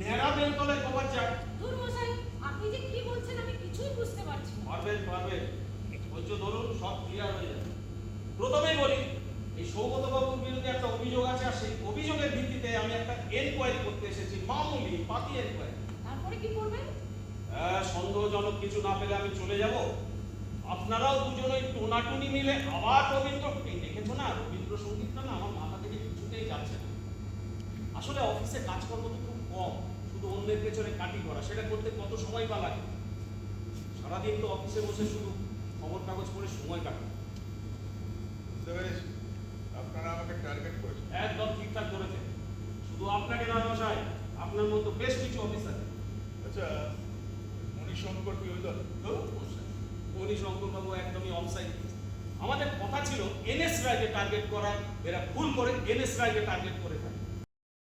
ন্যাড়া বেলতলে কবার যান দূর মশাই আপনি যে কি বলছেন আমি কিছুই বুঝতে পারছি পারবেন পারবেন। ধৈর্য ধরুন সব ক্লিয়ার হয়ে যাবে। প্রথমেই বলি এই সৌগত বাবুর বিরুদ্ধে একটা অভিযোগ আছে আর সেই অভিযোগের ভিত্তিতে আমি একটা এনকোয়ারি করতে এসেছি মামুলি পাতি এনকোয়ারি তারপরে কি করবেন? হ্যাঁ, সন্দেহজনক কিছু না পেলে আমি চলে যাব। আপনারাও দুজনই টোনাটুনি মিলে আবার পবিত্র দেখেছ আসলে অফিসে কাজকর্ম তো খুব কম শুধু অন্যের পেছনে কাটি করা সেটা করতে কত সময় বা লাগে? সারাদিন তো অফিসে বসে শুধু খবর কাগজ পড়ে সময় কাটে আপনারা আমাকে টার্গেট করেছেন। একদম ঠিকঠাক করেছে শুধু আপনাকে নয় মশাই আপনার মতো বেশ কিছু অফিসার আচ্ছা মণিশঙ্কর কি ওই দল মণি শঙ্করবাবু একদমই অনসাইড আমাদের কথা ছিল এনএস রায়কে টার্গেট করার এরা ভুল করে এনএস রায়কে টার্গেট করে